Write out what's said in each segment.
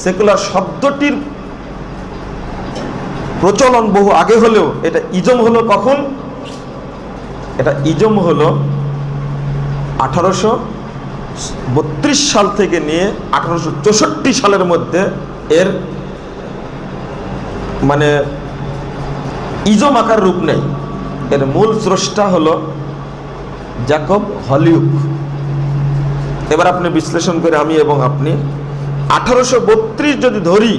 Secular শব্দটির প্রচলন বহু আগে হলেও, এটা ইজম হলো কখন? এটা ইজম হলো আঠারোশো বত্রিশ সাল থেকে নিয়ে আঠারোশো চৌষট্টি সালের মধ্যে এর মানে ইজম আকার রূপ নেই। এর মূল স্রষ্টা হলো জ্যাকব হলিউক। এবার আপনি বিশ্লেষণ করে আমি এবং আপনি আঠারোশো বত্রিশ যদি ধরি,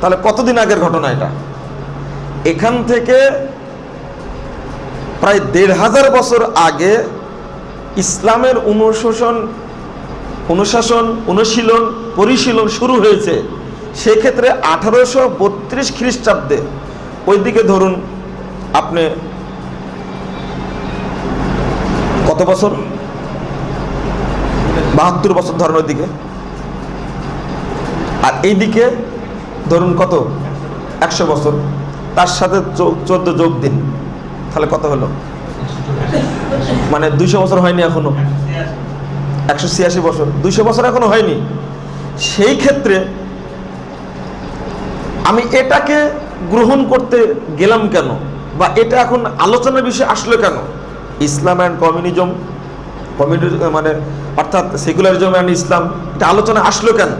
তাহলে কতদিন আগের ঘটনা এটা? এখান থেকে প্রায় দেড় হাজার বছর আগে ইসলামের অনুশোষণ, অনুশাসন, অনুশীলন, পরিশীলন শুরু হয়েছে। সেক্ষেত্রে আঠারোশো বত্রিশ খ্রিস্টাব্দে, ওইদিকে ধরুন আপনি কত বছর? বাহাত্তর বছর ধরেন ওইদিকে। আর এইদিকে ধরুন কত? একশো বছর। তার সাথে চোদ্দ যোগ দিন। তাহলে কত হলো? মানে দুইশো বছর হয়নি এখনও। একশো ছিয়াশি বছর। দুইশো বছর এখনও হয়নি। সেই ক্ষেত্রে আমি এটাকে গ্রহণ করতে গেলাম কেন? বা এটা এখন আলোচনার বিষয়ে আসলো কেন? ইসলাম অ্যান্ড কমিউনিজম কমিউনিজম মানে অর্থাৎ সেকুলারিজম অ্যান্ড ইসলাম, এটা আলোচনা আসলো কেন?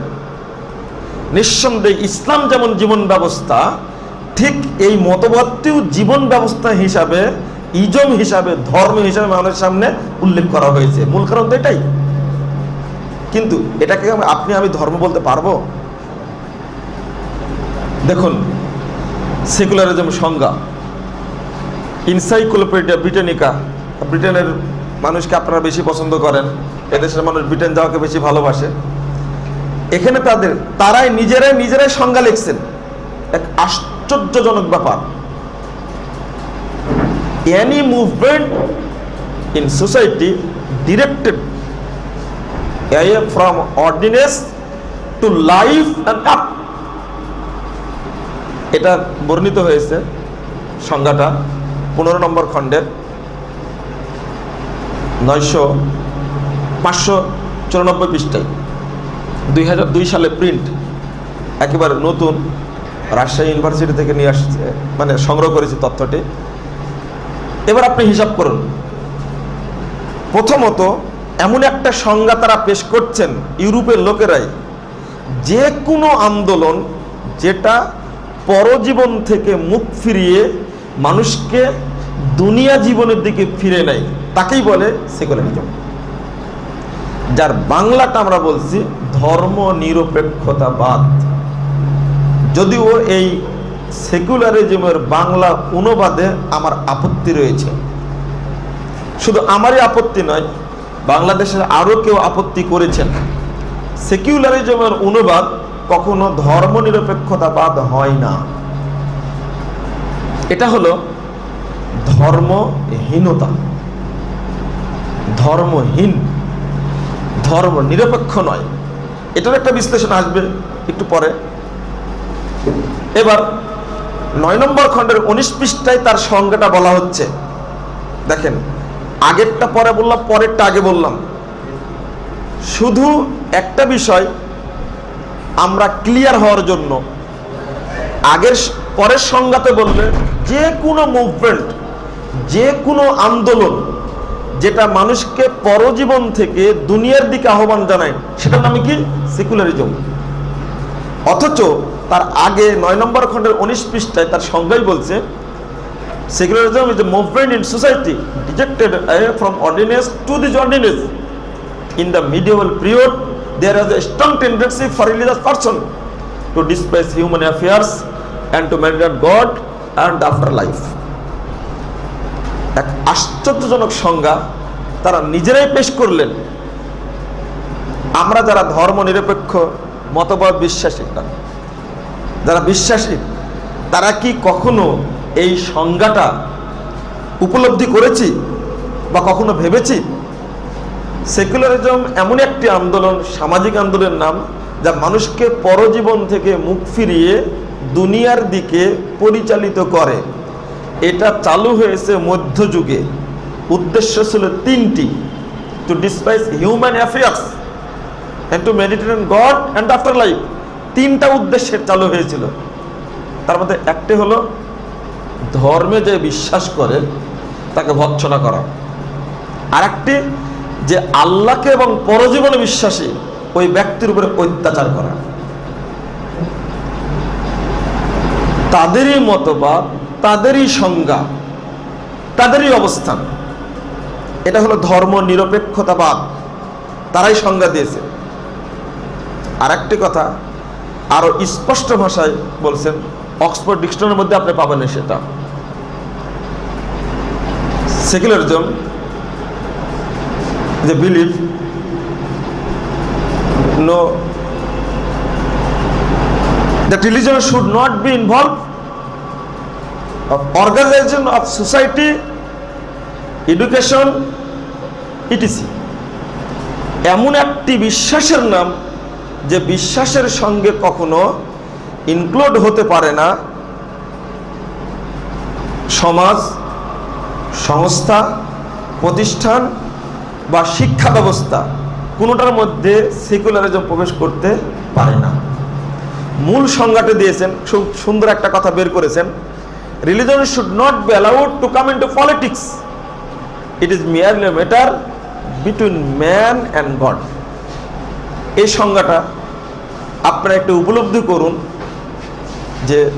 নিঃসন্দেহে ইসলাম যেমন জীবন ব্যবস্থা, ঠিক এই মতবাদটিও জীবন ব্যবস্থা হিসাবে, ইজম হিসাবে, ধর্ম হিসাবে মানুষের সামনে উল্লেখ করা হয়েছে। মূল কারণ তো এটাই। কিন্তু এটাকে আপনি আমি ধর্ম বলতে পারব? দেখুন, সেকুলারিজম সংজ্ঞা। ইনসাইক্লোপিডিয়া ব্রিটানিকা ব্রিটেনের মানুষকে আপনারা বেশি পছন্দ করেন। এদেশের মানুষ ব্রিটেন যাওয়াকে বেশি ভালোবাসে। এখানে তাদের, তারাই নিজেরাই নিজেরাই সংজ্ঞা লিখছেন। এক আশ্চর্যজনক ব্যাপার। Any movement in society directed away from ordinance to life এটা বর্ণিত হয়েছে সংজ্ঞাটা পনেরো নম্বর খণ্ডের নয়শো পাঁচশো চুরানব্বই পৃষ্ঠায়। দুই হাজার দুই সালে প্রিন্ট একেবারে নতুন রাজশাহী ইউনিভার্সিটি থেকে নিয়ে আসছে মানে সংগ্রহ করেছি তথ্যটি। এবার আপনি হিসাব করুন। প্রথমত, এমন একটা সংজ্ঞা তারা পেশ করছেন ইউরোপের লোকেরাই। যে কোনো আন্দোলন যেটা পরজীবন থেকে মুখ ফিরিয়ে মানুষকে দুনিয়া জীবনের দিকে ফিরে নেয়, তাকেই বলে সেকুলারিজম। যার বাংলাটা আমরা বলছি ধর্ম নিরপেক্ষতাবাদ যদিও এই সেকুলারিজমের বাংলা অনুবাদে আমার আপত্তি রয়েছে। শুধু আমারই আপত্তি নয়, বাংলাদেশের আরও কেউ আপত্তি করেছেন। সেকুলারিজমের অনুবাদ কখনো ধর্ম নিরপেক্ষতাবাদ হয় না। এটা হলো ধর্মহীনতা। ধর্মহীন। ধর্ম নিরপেক্ষ নয়। এটার একটা বিশ্লেষণ আসবে একটু পরে। এবার নয় নম্বর খণ্ডের উনিশ পৃষ্ঠায় তার সংজ্ঞাটা বলা হচ্ছে। দেখেন, আগেরটা পরে বললাম, পরেরটা আগে বললাম। শুধু একটা বিষয় আমরা ক্লিয়ার হওয়ার জন্য, আগের পরের সংজ্ঞাতে বললে যে কোনো মুভমেন্ট, যে কোনো আন্দোলন যেটা মানুষকে পরজীবন থেকে দুনিয়ার দিকে আহ্বান জানায়, সেটার নামে কি? সেকুলারিজম অথচ তার আগে নয় নম্বর খণ্ডের উনিশ পৃষ্ঠায় তার সংজ্ঞাই বলছে secularism is a movement in society dejected from ordinance to this ordinance in the medieval period there is a strong tendency for religious person to displace human affairs and to meditate god and after life এক আশ্চর্যজনক সংজ্ঞা তারা নিজেরাই পেশ করলেন। আমরা যারা ধর্ম নিরপেক্ষ মতবাদ বিশ্বাসী, যারা বিশ্বাসী, তারা কি কখনো এই সংজ্ঞাটা উপলব্ধি করেছি বা কখনো ভেবেছি? সেকুলারিজম এমন একটি আন্দোলন, সামাজিক আন্দোলনের নাম, যা মানুষকে পরজীবন থেকে মুখ ফিরিয়ে দুনিয়ার দিকে পরিচালিত করে। এটা চালু হয়েছে মধ্যযুগে। উদ্দেশ্য ছিল তিনটি। To despise human affairs and to meditate god and after life তিনটা উদ্দেশ্যের চালু হয়েছিল। তার মধ্যে একটি হলো, ধর্মে যে বিশ্বাস করে, তাকে ভৎসনা করা। আর একটি যে আল্লাহকে এবং পরজীবনে বিশ্বাসী, ওই ব্যক্তির উপরে অত্যাচার করা। তাদেরই মতবাদ তাদেরই সংজ্ঞা, তাদেরই অবস্থান। এটা হলো ধর্ম নিরপেক্ষতাবাদ। তারাই সংজ্ঞা দিয়েছে। আর একটি কথা, আরও স্পষ্ট ভাষায় বলছেন, অক্সফোর্ড ডিকশনারির মধ্যে আপনি পাবেন সেটা। সেকুলারিজম, যে believe, no that religion should not be involved of organization of society, education, etc. এমন একটি বিশ্বাসের নাম যে বিশ্বাসের সঙ্গে কখনো ইনক্লুড হতে পারে না সমাজ, সংস্থা, প্রতিষ্ঠান বা শিক্ষা ব্যবস্থা। কোনোটার মধ্যে সেকুলারিজম প্রবেশ করতে পারে না। মূল সংজ্ঞাটা দিয়েছেন সুন্দর একটা কথা বের করেছেন। Religion should not be allowed to come in to politics it is merely matter between man and god এই সংজ্ঞাটা আপনারা একটু উপলব্ধি করুন যে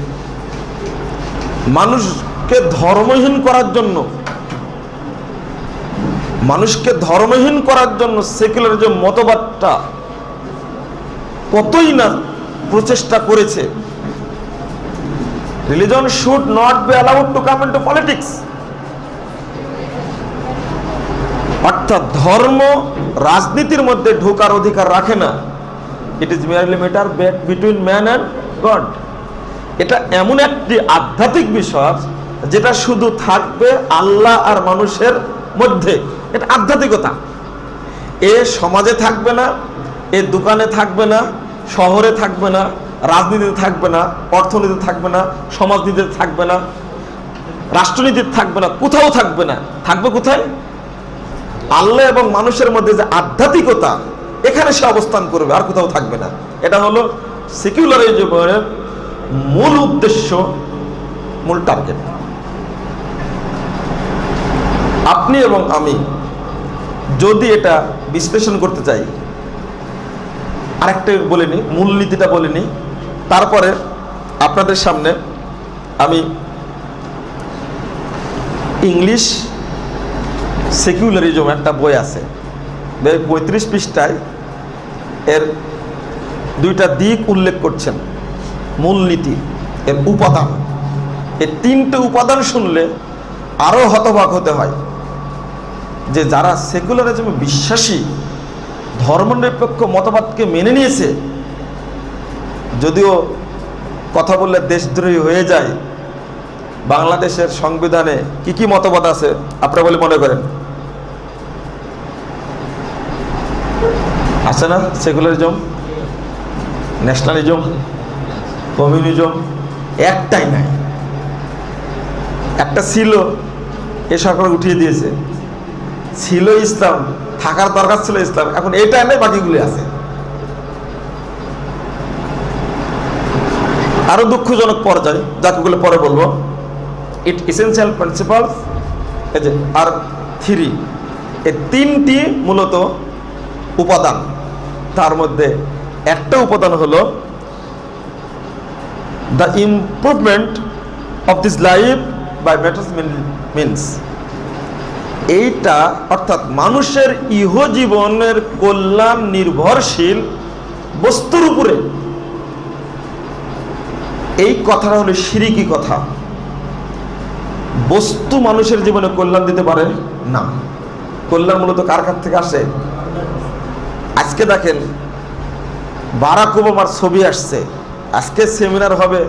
মানুষকে ধর্মহীন করার জন্য, মানুষকে ধর্মহীন করার জন্য সেকুলার যে মতবাদটা কতই না প্রচেষ্টা করেছে religion should not be allowed to come in to politics অর্থাৎ ধর্ম রাজনীতির মধ্যে ঢোকার অধিকার রাখে না। It is merely matter between man and god এটা এমন একটি আধ্যাত্মিক বিষয় যেটা শুধু থাকবে আল্লাহ আর মানুষের মধ্যে। এটা আধ্যাত্মিকতা। এ সমাজে থাকবে না, এ দোকানে থাকবে না, শহরে থাকবে না রাজনীতিতে থাকবে না, অর্থনীতিতে থাকবে না, সমাজনীতিতে থাকবে না, রাষ্ট্রনীতিতে থাকবে না, কোথাও থাকবে না। থাকবে কোথায়? আল্লাহ এবং মানুষের মধ্যে যে আধ্যাত্মিকতা, এখানে সে অবস্থান করবে, আর কোথাও থাকবে না। এটা হলো সেকুলারিজমের মূল উদ্দেশ্য, মূল টার্গেট আপনি এবং আমি যদি এটা বিশ্লেষণ করতে চাই, আরেকটা বলিনি, মূলনীতিটা বলিনি তারপরে আপনাদের সামনে আমি ইংলিশ সেকুলারিজম একটা বই আছে। পঁয়ত্রিশ পৃষ্ঠায় এর দুইটা দিক উল্লেখ করছেন। মূলনীতি, এর উপাদান। এই তিনটে উপাদান শুনলে আরও হতবাক হতে হয় যে যারা সেকুলারিজমে বিশ্বাসী, ধর্মনিরপেক্ষ মতবাদকে মেনে নিয়েছে যদিও কথা বললে দেশদ্রোহী হয়ে যায়, বাংলাদেশের সংবিধানে কি কি মতবাদ আছে, আপনারা বলে মনে করেন? আছে না? সেকুলারিজম? ন্যাশনালিজম? কমিউনিজম? একটাই নাই। একটা ছিল, এ সরকার উঠিয়ে দিয়েছে। ছিল ইসলাম, থাকার দরকার ছিল ইসলাম। এখন এটা নেই বাকিগুলি আছে। আরও দুঃখজনক পর্যায়, যাকে পরে বলব। ইট ইসেন্সিয়াল প্রিন্সিপাল এই যে আর থ্রি, এই তিনটি মূলত উপাদান। তার মধ্যে একটা উপাদান হলো the improvement of this life by matters means এইটা অর্থাৎ মানুষের ইহজীবনের কল্যাণ নির্ভরশীল বস্তুর উপরে এই কথাটা হলো সিরিকি কথা। বস্তু মানুষের জীবনে কল্যাণ দিতে পারে? না। কল্যাণ মূলত কার কাছ থেকে আসে? আজকে দেখেন, বারাক ওবামার ছবি আসছে। আজকে সেমিনার হবে,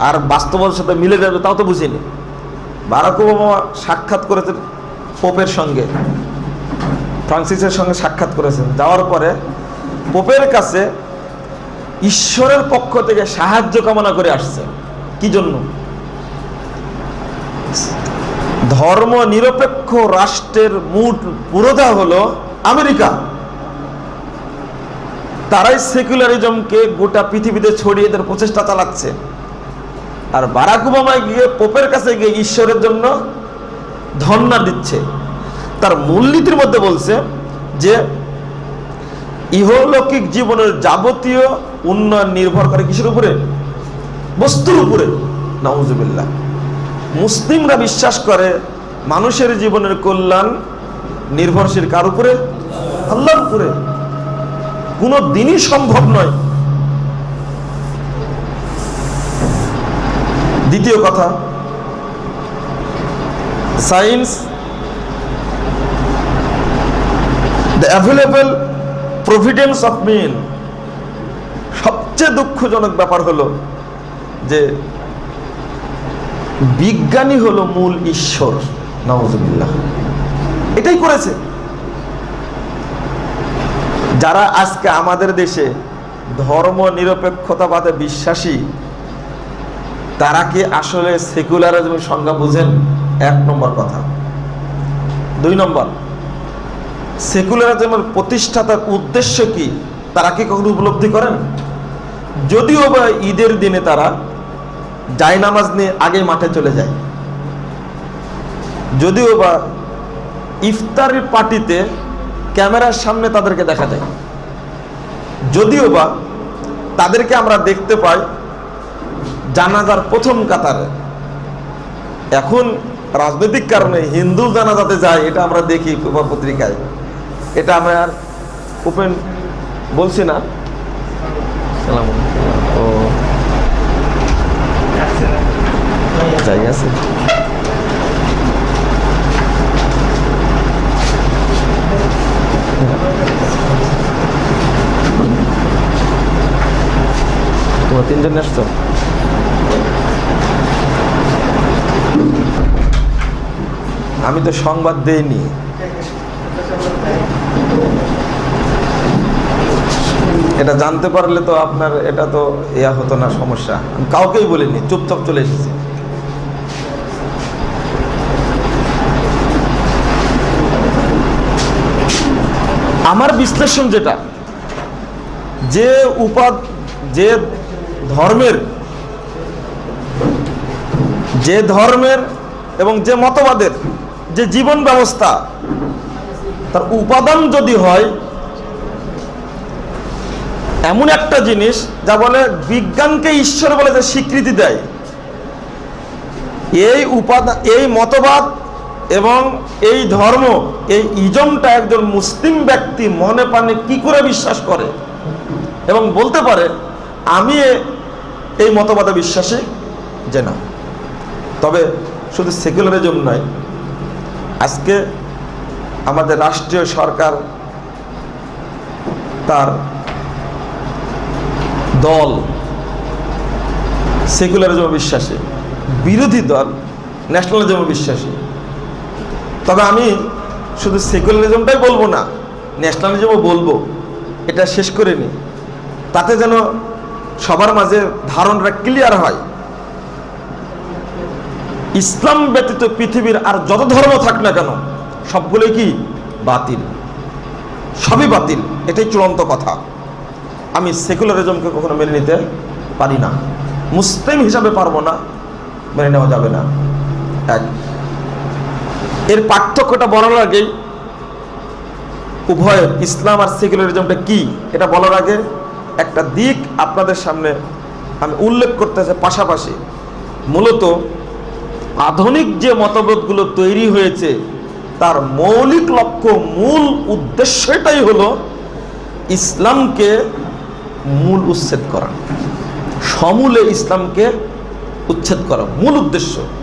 আর বাস্তবতার সাথে মিলে যাবে, তাও তো বুঝিনি। বারাক ওবামা সাক্ষাৎ করেছেন পোপের সঙ্গে। ফ্রান্সিসের সঙ্গে সাক্ষাৎ করেছেন। যাওয়ার পরে পোপের কাছে ঈশ্বরের পক্ষ থেকে সাহায্য কামনা করে আসছে। কি জন্য? ধর্ম নিরপেক্ষ রাষ্ট্রের মূল পুরোধা হলো আমেরিকা। তারাই সেকুলারিজমকে গোটা পৃথিবীতে ছড়িয়ে দেওয়ার প্রচেষ্টা চালাচ্ছে। আর বারাক ওবামায় গিয়ে পোপের কাছে গিয়ে ঈশ্বরের জন্য ধর্ণা দিচ্ছে। তার মূলনীতির মধ্যে বলছে যে ইহলৌকিক জীবনের যাবতীয় উন্নয়ন নির্ভর করে কিসের উপরে? বস্তুর উপরে। নওয়াজুবিল্লাহ মুসলিমরা বিশ্বাস করে মানুষের জীবনের কল্যাণ নির্ভরশীল কার উপরে? আল্লাহর উপরে। কোনো দিনই সম্ভব নয়। দ্বিতীয় কথা, science the available providence of men সবচেয়ে দুঃখজনক ব্যাপার হলো যে বিজ্ঞানী হলো মূল ঈশ্বর নওয়াজুবিল্লাহ এটাই করেছে। যারা আজকে আমাদের দেশে ধর্ম নিরপেক্ষতাবাদে বিশ্বাসী, তারা কি আসলে সেকুলারিজমের সংজ্ঞা বুঝেন? এক নম্বর কথা। দুই নম্বর সেকুলারিজমের প্রতিষ্ঠাতার উদ্দেশ্য কি? তারা কি কখনো উপলব্ধি করেন? যদিও বা ঈদের দিনে তারা জায়নামাজ নিয়ে আগে মাঠে চলে যায়। যদিও বা ইফতারের পার্টিতে ক্যামেরার সামনে তাদেরকে দেখা যায়। যদিও বা তাদেরকে আমরা দেখতে পাই জানাজার প্রথম কাতারে। এখন রাজনৈতিক কারণে হিন্দু জানাজাতে যায়, এটা আমরা দেখি পত্রিকায়। এটা আমরা আর ওপেন বলছি না। ও। জায়গা আছে। তোমরা তিনজন আসছো? আমি তো সংবাদ দেইনি। এটা জানতে পারলে তো আপনার, এটা তো ইয়া হতো না, সমস্যা। আমি কাউকেই বলিনি, চুপচাপ চলে এসেছি। আমার বিশ্লেষণ যেটা, যে উপাদ, যে ধর্মের যে ধর্মের এবং যে মতবাদের, যে জীবন ব্যবস্থা, তার উপাদান যদি হয় এমন একটা জিনিস যা বলে বিজ্ঞানকে ঈশ্বর বলে যে স্বীকৃতি দেয়। এই উপাদান এই মতবাদ এবং এই ধর্ম, এই ইজমটা একজন মুসলিম ব্যক্তি মনে প্রাণে কি করে বিশ্বাস করে? এবং বলতে পারে, আমি এই মতবাদে বিশ্বাসী যে না। তবে শুধু সেকুলারিজম নয়, আজকে আমাদের রাষ্ট্রীয় সরকার তার দল। সেকুলারিজম বিশ্বাসী। বিরোধী দল ন্যাশনালিজম বিশ্বাসী। তবে আমি শুধু সেকুলারিজমটাই বলব না ন্যাশনালিজমও বলব, এটা শেষ করে নি। তাতে যেন সবার মাঝে ধারণাটা ক্লিয়ার হয়। ইসলাম ব্যতীত পৃথিবীর আর যত ধর্ম থাক না কেন, সবগুলোই কি? বাতিল। সবই বাতিল। এটাই চূড়ান্ত কথা। আমি সেকুলারিজমকে কখনো মেনে নিতে পারি না। মুসলিম হিসাবে পারব না, মেনে নেওয়া যাবে না। এক। এর পার্থক্যটা বলার আগেই উভয় ইসলাম আর সেকুলারিজমটা কি, এটা বলার আগে একটা দিক আপনাদের সামনে আমি উল্লেখ করতে চাই পাশাপাশি। মূলত আধুনিক যে মতবোধগুলো তৈরি হয়েছে, তার মৌলিক লক্ষ্য, মূল উদ্দেশ্যটাই হলো ইসলামকে মূল উচ্ছেদ করা। সমূলে ইসলামকে উচ্ছেদ করা মূল উদ্দেশ্য।